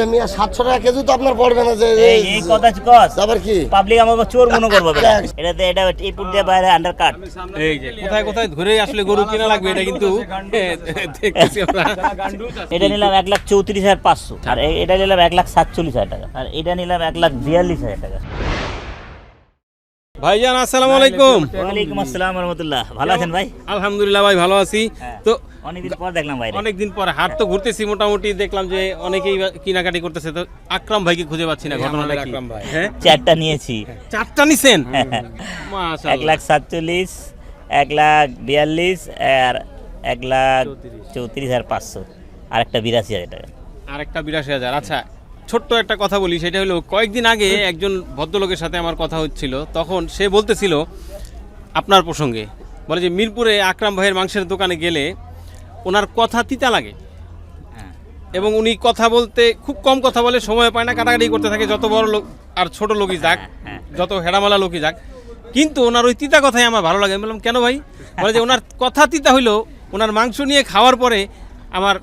আরে মিয়া সাতশো টাকা কেজি তো আপনার পড়বে না যে এই কথা কস আবার কি? পাবলিক আমাকে চোর মনে করবে এটা তো এটা এই পুট দিয়ে বাইরে আন্ডার কাট এই যে কোথায় কোথায় ধরে আসলে গরু কিনা লাগবে এটা কিন্তু দেখতেছি আমরা। এটা নিলাম এক লাখ চৌত্রিশ হাজার পাঁচশো। আর এ- এটা নিলাম এক লাখ সাতচল্লিশ হাজার টাকা। আর এটা নিলাম এক লাখ বিয়াল্লিশ হাজার টাকা। ভাইজান আসসালামু আলাইকুম। ওয়ালাইকুম আসসালাম রহমতুল্লাহ। ভালো আছেন ভাই? আলহামদুলিল্লাহ ভাই ভালো আছি। হ্যাঁ। তো অনেকদিন পর দেখলাম ভাই অনেকদিন পরে হাট তো ঘুরতেছি মোটামুটি দেখলাম যে অনেকেই কিনাকাটি করতেছে। তো আকরাম ভাইকে খুঁজে পাচ্ছি না ঘটনাটা কি? হ্যাঁ? চারটা নিয়েছি। চারটা নিছেন? এক মাশাআল্লাহ। লাখ সাতচল্লিশ এক লাখ বিয়াল্লিশ আর এক লাখ চৌত্রিশ। হাজার পাঁচশো। আর একটা বিরাশি হাজার টাকা। আরেকটা বিরাশি হাজার। আচ্ছা ছোট্ট একটা কথা বলি সেটা হলো কয়েকদিন আগে একজন ভদ্রলোকের সাথে আমার কথা হচ্ছিল তখন সে বলতেছিল আপনার প্রসঙ্গে বলে যে মিরপুরে আকরাম ভাইয়ের মাংসের দোকানে গেলে ওনার কথা তিতা লাগে। হ্যাঁ। এবং উনি কথা বলতে খুব কম কথা বলে সময় পায় না কাটাকাটি করতে থাকে যত বড় লোক আর ছোট লোকই যাক হ্যাঁ, যত হেডামালা লোকই যাক। কিন্তু ওনার ওই তিতা কথাই আমার ভালো লাগে আমি বললাম কেন ভাই? বলে যে ওনার কথা তিতা হইল ওনার মাংস নিয়ে খাওয়ার পরে আমার।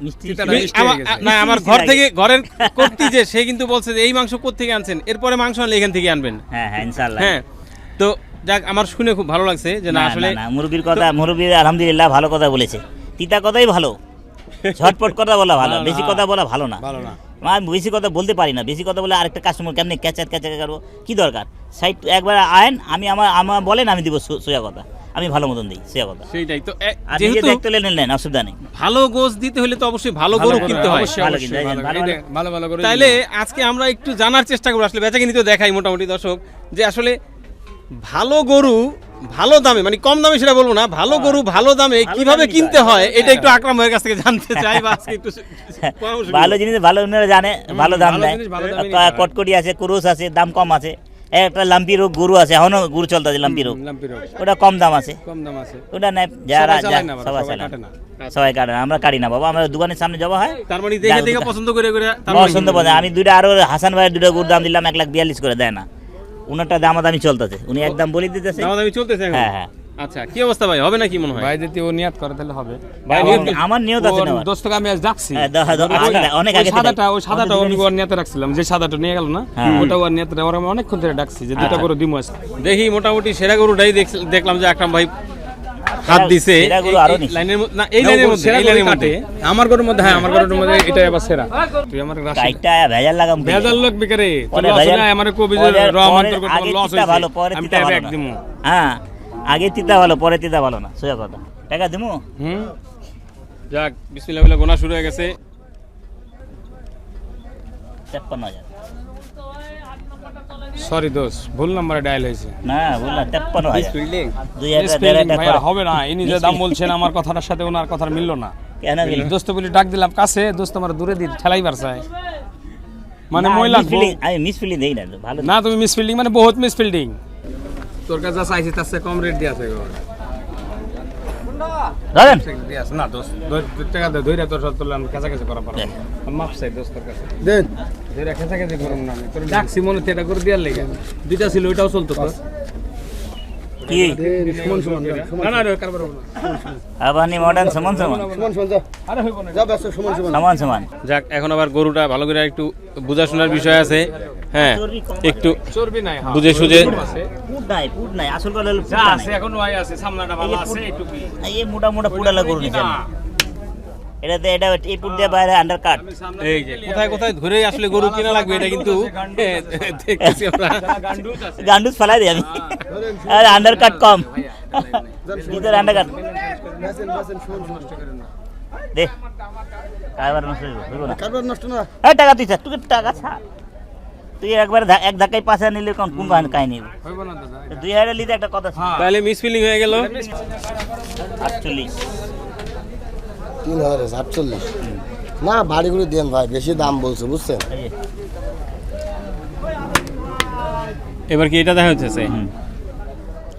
না আমার ঘর থেকে ঘরের করতে যে সে কিন্তু বলছে যে এই মাংস থেকে আনছেন? এরপরে মাংস আনলে এখান থেকে আনবেন। হ্যাঁ হ্যাঁ হ্যাঁ তো যাক আমার শুনে খুব ভালো লাগছে যে না আসলে মুরব্বীর কথা মুরব্বীর আলহামদুলিল্লাহ ভালো কথা বলেছে। তিতা কথাই ভালো। ঝটপট কথা বলা ভালো বেশি কথা বলা ভালো না। ভালো না। আমি বেশি কথা বলতে পারি না। বেশি কথা বলে আরেকটা কাস্টমার কেমনি ক্যাচার ক্যাচার করব? কি দরকার? সাইড একবার আয়েন আমি আমার আমার বলেন আমি দিব সোজা কথা। আমি ভালো মতন দিই সোজা কথা। সেইটাই তো। যেহেতু দেখতে নেন নেন অসুবিধা নেই। ভালো গোস দিতে হলে তো অবশ্যই ভালো গরু কিনতে হয়। ভালো ভালো করে। তাইলে আজকে আমরা একটু জানার চেষ্টা করব। আসলে বেচাকিনি তো দেখাই মোটামুটি দর্শক যে আসলে ভালো গরু ভালো দামে মানে কম দামে সেটা বলব না ভালো গরু ভালো দামে কীভাবে কিনতে হয় এটা একটু আকরাম ভাইয়ের কাছ থেকে জানতে চাই বা আজকে একটু ভালো জিনিস ভালো ওনারা জানে ভালো দাম দেয় কটকটি আছে কুরুস আছে দাম কম আছে। একটা লাম্পি রোগ গরু আছে এখনও গরু লাম্পি রোগ। লাম্পি রোগ। ওটা কম দাম আছে। কম দাম আছে। ওটা নেয় যারা সবাই চালায় না সবাই কাটে না। সবাই কাটে না আমরা কাটি না বাবা আমরা দোকানের সামনে যাওয়া হয়। তার মানে দেখে দেখে পছন্দ করে করে পছন্দ পছন্দ। আমি দুইটা আরও হাসান ভাইয়ের দুটো গরুর দাম দিলাম এক লাখ বিয়াল্লিশ করে দেয় না। উনারটা দামাদামি চলতেছে। উনি একদম বলে দিতেছে। দামাদামি চলতেছে এখন? হ্যাঁ হ্যাঁ। আচ্ছা কি অবস্থা ভাই? হবে না কি মনে হয়? ভাই যদি ও নিয়াত করে তাহলে হবে। ভাই, আমার- নিয়ত- আমার নিয়ত আছে না 10 টাকা আমি আজ ডাকছি। হ্যাঁ, অনেক আগে সাদাটা ওই সাদাটা আমি ওর নিয়াতে রাখছিলাম। যে সাদাটা নিয়ে গেল না হ্যাঁ। ওটা ওর নিয়াতে ওর আমি অনেকক্ষণ ধরে ডাকছি যে দুটো আচ্ছা। করে দিমু আজ দেখি মোটামুটি সেরা গরুটাই দেখ- দেখলাম যে আকরাম ভাই হাত দিছে সেরা গরু এই- আরও এই নিছে। লাইনের না এই লাইনের মধ্যে এই লাইনের মধ্যে। আমার গরুর মধ্যে হ্যাঁ আমার গরুর মধ্যে এটা এবার সেরা। তুই আমার ভেজাল লাগাম ভেজাল লোক বিকারে আমার রহমান তোর কত লস ভালো, পরে আমি তিতা টাকা ভালো না। হ্যাঁ আগে তিতা ভালো পরে তিতা ভালো না। সোজা কথা। টাকা দিমু? হুম? যাক বিসমিল্লাহ বলে গোনা শুরু হয়ে গেছে। তেপ্পান্ন হাজার। সরি দোষ। ভুল নাম্বারে ডায়াল হয়েছে। না বললাম তেপ্পান্ন হাজার। হবে না। ইনি যে দাম বলছেন আমার কথাটার সাথে ওনার কথার মিললো না। দোস্ত বলি ডাক দিলাম কাছে দোস্ত আমার দূরে দিন ঠেলাই পারছায় মানে মহিলা আমি মিস ফিলিং দেই না ভালো। না তুমি মিস ফিল্ডিং মানে বহুত মিস ফিল্ডিং তোর কাছে চাইছি তার কম রেট দিয়ে আছে ধরেন না দোস্ত টাকা দে ধইরা তোর সাথে তোর আমি কাছাকাছি করা পারব। মাপ চাই দোস্তের কাছে। দেন। ধইরা কাছাকাছি করুম না আমি তোর ডাকছি মনে হচ্ছে এটা করে দিয়ার লেগে। দুইটা ছিল ওইটাও চলতো তো কি? সমান সমান না না কারবার হব আবানি মডার্ন সমান সমান। আরে হইব না। সমান সমান। যাক এখন আবার গরুটা ভালো করে একটু বোঝাশোনার বিষয় আছে। হ্যাঁ একটু চর্বি নাই হ্যাঁ। বুঝে সুঝে। পুট নাই পুট নাই। আসল কথা হলো যা আছে এখন ওই আছে সামনাটা ভালো আছে একটু কি? এই মোটা মোটা পুডালা গরু নিছেন এটাতে এটা এই পুট দিয়ে বাইরে আন্ডার কাট এই যে কোথায় কোথায় ধরে আসলে গরু কিনা লাগবে এটা কিন্তু দেখতেছি আমরা। গান্ডুস ফেলাই দিই আমি। আরে আন্ডার কাট কম। ভিতরে আন্ডার কাট দে। কারবার নষ্ট হইব না। কারবার নষ্ট না। এই টাকা তুই তুই টাকা ছাড়। তুই একবার এক ধাক্কায় পাশে নিলে কোন কোন কাহিনী কাহিনী হইব না দাদা দুই হাজার লিতে একটা কথা তাহলে মিস ফিলিং হয়ে গেল। আটচল্লিশ। তিন হাজার আটচল্লিশ। না বাড়িগুলো দেন ভাই বেশি দাম বলছে বুঝছেন? এবার কি এটা দেখা হচ্ছে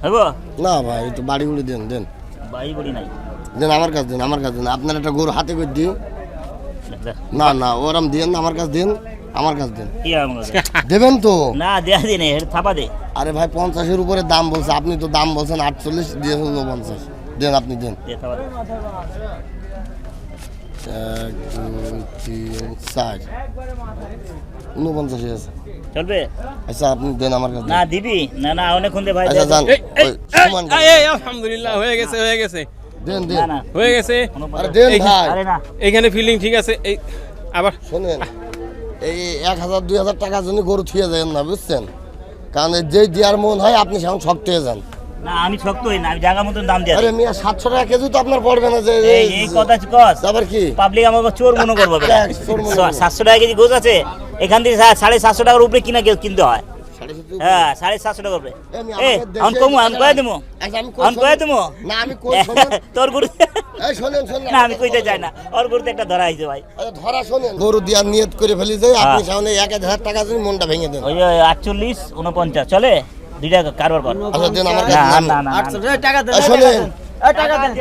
হইব? না ভাই একটু বাড়িগুলো দেন দেন। বাড়ি বড়ি নাই। দেন আমার কাছে দেন আমার কাছে দেন। আপনার একটা গরু হাতে করে দিন না না ওরম দেন আমার কাছে দেন আমার কাছে দেন? দেবেন তো? না দেয়া দিনে থাপা দে। আরে ভাই পঞ্চাশের উপরে দাম বলছে আপনি তো দাম বলছেন আটচল্লিশ দিয়েছেন পঞ্চাশ। দেন আপনি দেন। এক দুই তিন চার। উনপঞ্চাশ আছে। চলবে? আচ্ছা আপনি দেন আমার কাছে। না দিবি? না না অনেকক্ষণ দে ভাই আচ্ছা যান। দে। এই, এই, ওই, সমান এই, এই, আলহামদুলিল্লাহ হয়ে গেছে হয়ে গেছে। দেন দেন। হয়ে গেছে। আরে দেন ভাই। আরে না। এখানে ফিল্ডিং ঠিক আছে এই আবার। শোনেন এই এক হাজার দুই হাজার টাকার জন্য গরু থুয়ে যায় না বুঝছেন? কারণ যেই দেওয়ার মন হয় আপনি সেমন শক্ত হয়ে যান। না আমি শক্ত হই না আমি জায়গা মতন দাম দিয়ে আরে মিয়া সাতশো টাকা কেজি তো আপনার পড়বে না যে এই এই কথা কস। আবার কি? পাবলিক আমাকে চোর মনে করবে দেখ, চোর মনে করবে। সাতশো টাকা কেজি গোছ আছে এখান থেকে সা- সাড়ে সাতশো টাকার উপরে কিনা কিনতে হয়। হ্যাঁ সাড়ে সাতশো টাকার উপরে। এ আমি কমু আমি কয়ে দেবো। আচ্ছা, আমি কয়ে দেবো। না আমি তোর গরু এই শোনেন শোনেন। না আমি কইতে চাই না। ওর গরুতে একটা ধরা হয়েছে ভাই। আচ্ছা, ধরা শোনেন। গরু দেওয়ার নিয়ত করে ফেলি যে আপনি হ্যাঁ। সামনে এক হাজার টাকা মনটা ভেঙে দেন। ওই আটচল্লিশ উনপঞ্চাশ চলে? দুইটা কারবার কর। আচ্ছা দেন আমার না কাছে না দেন। না না, না এই টাকা দেন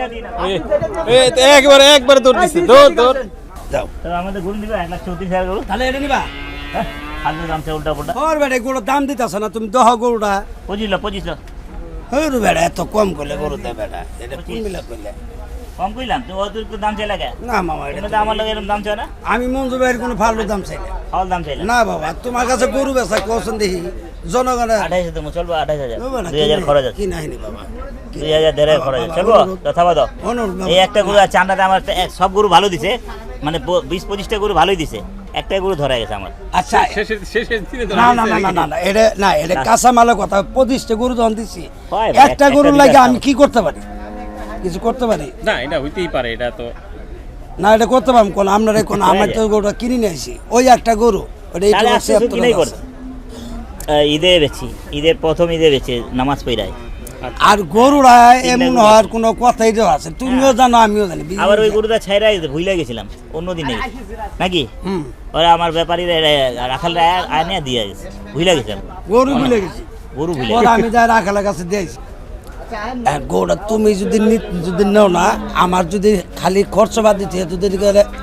এই, একবার একবার দৌড় দিচ্ছে দৌড় দৌড়। তো আমাদের গুণ দিবা এক লাখ চৌত্রিশ হাজার গরু। তাহলে এটা নিবা। হ্যাঁ আলু দাম সে উল্টা পুল্টা। ওর বেড়ে গরুর দাম দিতাছ না তুমি দহ গরুটা। পঁচিশ লাখ পঁচিশ লাখ ওর বেড়া এত কম করলে গরু দে বেড়া এটা কোন মিলা করলে? কম কইলাম তো অতিরিক্ত দাম চাই লাগে না মামা এটা কিন্তু আমার লাগে এরকম দাম চাই না আমি মঞ্জু ভাইয়ের কোনো দাম চাই না। দাম না বাবা তোমার কাছে গরু বেচা কখন দেখি জনগণের আঠাইশ চলবো আঠাইশ হাজার। দুই হাজার খরচ আছে। বাবা। দুই হাজার দেড় হাজার খরচ আছে। চলবো? এই একটা গরু আছে চান্দাতে আমার সব গরু ভালো দিছে। মানে বিশ পঁচিশটা গরু ভালোই দিছে। একটাই গরু ধরা গেছে আমার। আচ্ছা। না না না না না না এটা না এটা কাঁচা মালের কথা। পঁচিশটা গরু যখন দিচ্ছি একটা একটা গরুর দিলে লাগে আমি কি করতে পারি? কিছু করতে পারি? না এটা হইতেই পারে এটা তো না এটা করতে পারব। কোন আপনার কোন আমার তো গরুটা কিনে নিয়ে আসি। ওই একটা গরু ওটা এই তাহলে তোমার আজকে কিনেই আছে। আহ, ঈদে বেছি ঈদের প্রথম ঈদে বেছে নামাজ পড়ায়। আর গরুরা এমন হওয়ার কোনো কথাই তো আছে। তুমিও জানো আমিও জানি আবার ওই গরুটা ছাইরা ভুলে গেছিলাম অন্য দিনে। নাকি? হুম। ওরা আমার ব্যাপারীরা রাখালরা আনে দিয়ে গেছে। ভুলে গেছিলাম গরু ভুলে গেছি। গরু ভুলে আমি যাই রাখালের কাছে দিয়েছি। আর তুমি যদি যদি নেও না আমার যদি খালি খরচ বাদ দিতে যদি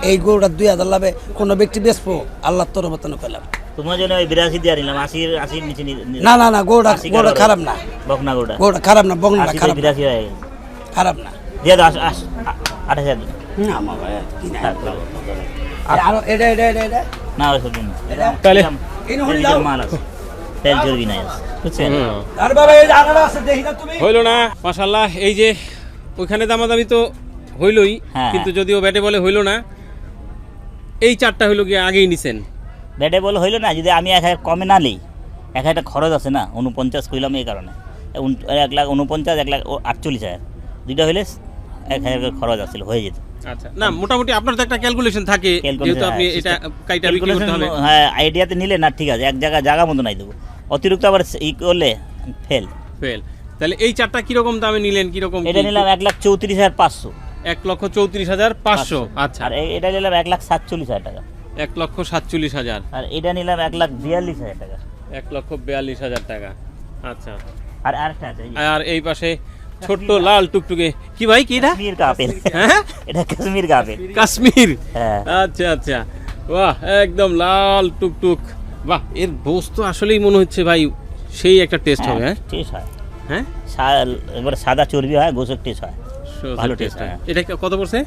এই গরুটা দুই হাজার লাভে কোনো ব্যক্তি বেচবো? আল্লাহ তোর মতন পেলাম তোমার জন্য ওই বিরাশি দিয়ে নিলাম আশির আশির নিচে নি- নি- না না না গরুটা আশি খারাপ না। বকনা গরুটা গরুটা খারাপ না আশি খারাপ বিরাশি খারাপ না। দিয়ে দাও আঠাশ হাজার না বাবা, কি না। থাক, থাক। এটা এটা এটা এটা। না ওই সব দিন। না। তাহলে? এই। মাল আছে। তেল চর্বি নাই বুঝছেন? আর বাবা এই যে আছে দেখি না তুমি? হইল না মাশাল্লাহ এই যে ওইখানে দামাদামি তো হইলই হ্যাঁ, কিন্তু। যদিও ব্যাটে বলে হইল না এই চারটা হইল গিয়ে আগেই নিছেন। ব্যাটে বল হইল না যদি আমি এক হাজার কমে না নিই এক হাজার খরচ আছে না উনপঞ্চাশ কইলাম এই কারণে। এক লাখ উনপঞ্চাশ এক লাখ আটচল্লিশ হাজার। দুইটা হইলে এক হাজার খরচ আসছিল হয়ে যেত। আচ্ছা না মোটামুটি আপনার তো একটা ক্যালকুলেশন থাকে যেহেতু আপনি হ্যাঁ, এটা কাইটা বিক্রি করতে হবে। হ্যাঁ আইডিয়াতে নিলে না ঠিক আছে এক জায়গা জায়গা মতো নাই দেবো। অতিরিক্ত আবার ই করলে ফেল ফেল তাহলে এই চারটা কীরকম দামে নিলেন কীরকম এটা নিলাম এক লাখ চৌত্রিশ হাজার পাঁচশো। এক লক্ষ চৌত্রিশ হাজার পাঁচশো। আচ্ছা। আর এটা নিলাম এক লাখ সাতচল্লিশ হাজার টাকা। এক লক্ষ সাতচল্লিশ হাজার। আর এটা নিলাম এক লাখ বিয়াল্লিশ হাজার টাকা। এক লক্ষ বিয়াল্লিশ হাজার টাকা। আচ্ছা। আর আরেকটা আছে আর এই পাশে ছোট্ট লাল টুকটুকে কি ভাই কি এটা? কাশ্মীর কা আপেল হ্যাঁ? এটা কাশ্মীর কা আপেল কাশ্মীর। হ্যাঁ। আচ্ছা আচ্ছা। বাহ একদম লাল টুকটুক। বাহ। এর বোস তো আসলেই মনে হচ্ছে ভাই সেই একটা টেস্ট হবে হ্যাঁ? টেস্ট হয়। হ্যাঁ? এবারে সাদা চর্বি হয় গোসের টেস্ট হয়। ভালো টেস্ট হয়। হ্যাঁ। এটা কত পড়ছে?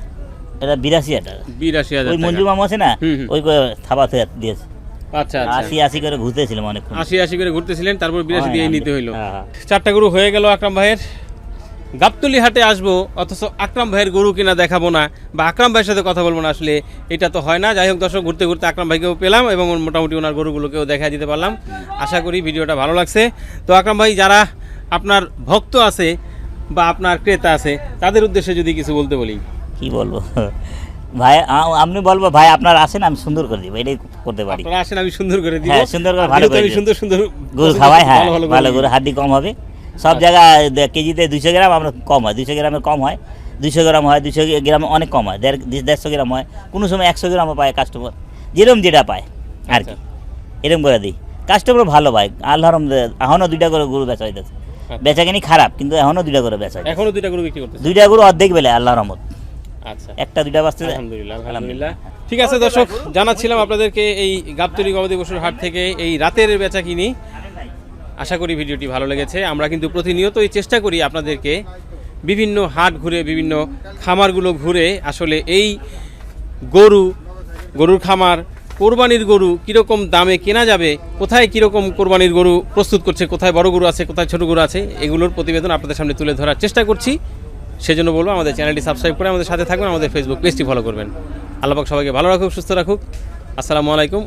এটা বিরাশি হাজার। বিরাশি হাজার ওই মঞ্জু মামা আছে না। ওই থাবাতে দিয়েছে। আচ্ছা আচ্ছা। আশি আশি করে ঘুরতেছিলাম অনেকক্ষণ। আশি আশি করে ঘুরতেছিলেন তারপর বিরাশি দিয়ে নিতে হইল। হ্যাঁ, হ্যাঁ। চারটা গরু হয়ে গেল আকরাম ভাইয়ের। গাবতলি হাটে আসব অথচ আকরাম ভাইয়ের গরু কিনা দেখাবো না বা আকরাম ভাইয়ের সাথে কথা বলব না আসলে এটা তো হয় না। যাই হোক দর্শক ঘুরতে ঘুরতে আকরাম ভাইকেও পেলাম এবং মোটামুটি ওনার গরুগুলোকেও দেখা দিতে পারলাম। আশা করি ভিডিওটা ভালো লাগছে। তো আকরাম ভাই যারা আপনার ভক্ত আছে বা আপনার ক্রেতা আছে তাদের উদ্দেশ্যে যদি কিছু বলতে বলি। কি বলব? ভাই আপনি বলব ভাই আপনার আসেন আমি সুন্দর করে দিব এটাই করতে পারি। আপনারা আসেন আমি সুন্দর করে দিব। হ্যাঁ, সুন্দর করে ভালো করে সুন্দর সুন্দর গরু খাওয়াই হ্যাঁ ভালো গরু। করে হাড্ডি কম হবে। সব জায়গায় কেজিতে দুইশো গ্রাম আমরা কম হয় দুইশো গ্রামে কম হয় দুইশো গ্রাম হয় দুইশো গ্রাম অনেক কম হয় দেড় দেড়শো গ্রাম হয় কোনো সময় একশো গ্রামও পায় কাস্টমার যেরকম যেটা পায় আর কি। এরকম করে দিই। কাস্টমার ভালো পায় আল্লাহর রহমতে- এখনও দুইটা করে গরু বেচা হইতেছে। বেচা কিনি খারাপ কিন্তু এখনও দুইটা করে বেচা এখনও দুইটা গরু বিক্রি করতেছে? দুইটা গরু অর্ধেক বেলে আল্লাহ রহমত। আচ্ছা। একটা দুইটা বাঁচতে আলহামদুলিল্লাহ আলহামদুলিল্লাহ। ঠিক আছে দর্শক জানাচ্ছিলাম আপনাদেরকে এই গাবতলি গবাদি পশুর হাট থেকে এই রাতের বেচা কিনি। আশা করি ভিডিওটি ভালো লেগেছে। আমরা কিন্তু প্রতিনিয়তই চেষ্টা করি আপনাদেরকে বিভিন্ন হাট ঘুরে, বিভিন্ন খামারগুলো ঘুরে আসলে এই গরু, গরুর খামার, কোরবানির গরু কীরকম দামে কেনা যাবে, কোথায় কীরকম কোরবানির গরু প্রস্তুত করছে, কোথায় বড় গরু আছে, কোথায় ছোট গরু আছে, এগুলোর প্রতিবেদন আপনাদের সামনে তুলে ধরার চেষ্টা করছি। সেজন্য বলব আমাদের চ্যানেলটি সাবস্ক্রাইব করে আমাদের সাথে থাকবেন, আমাদের ফেসবুক পেজটি ফলো করবেন। আল্লাপাক সবাইকে ভালো রাখুক, সুস্থ রাখুক। আসসালামু আলাইকুম।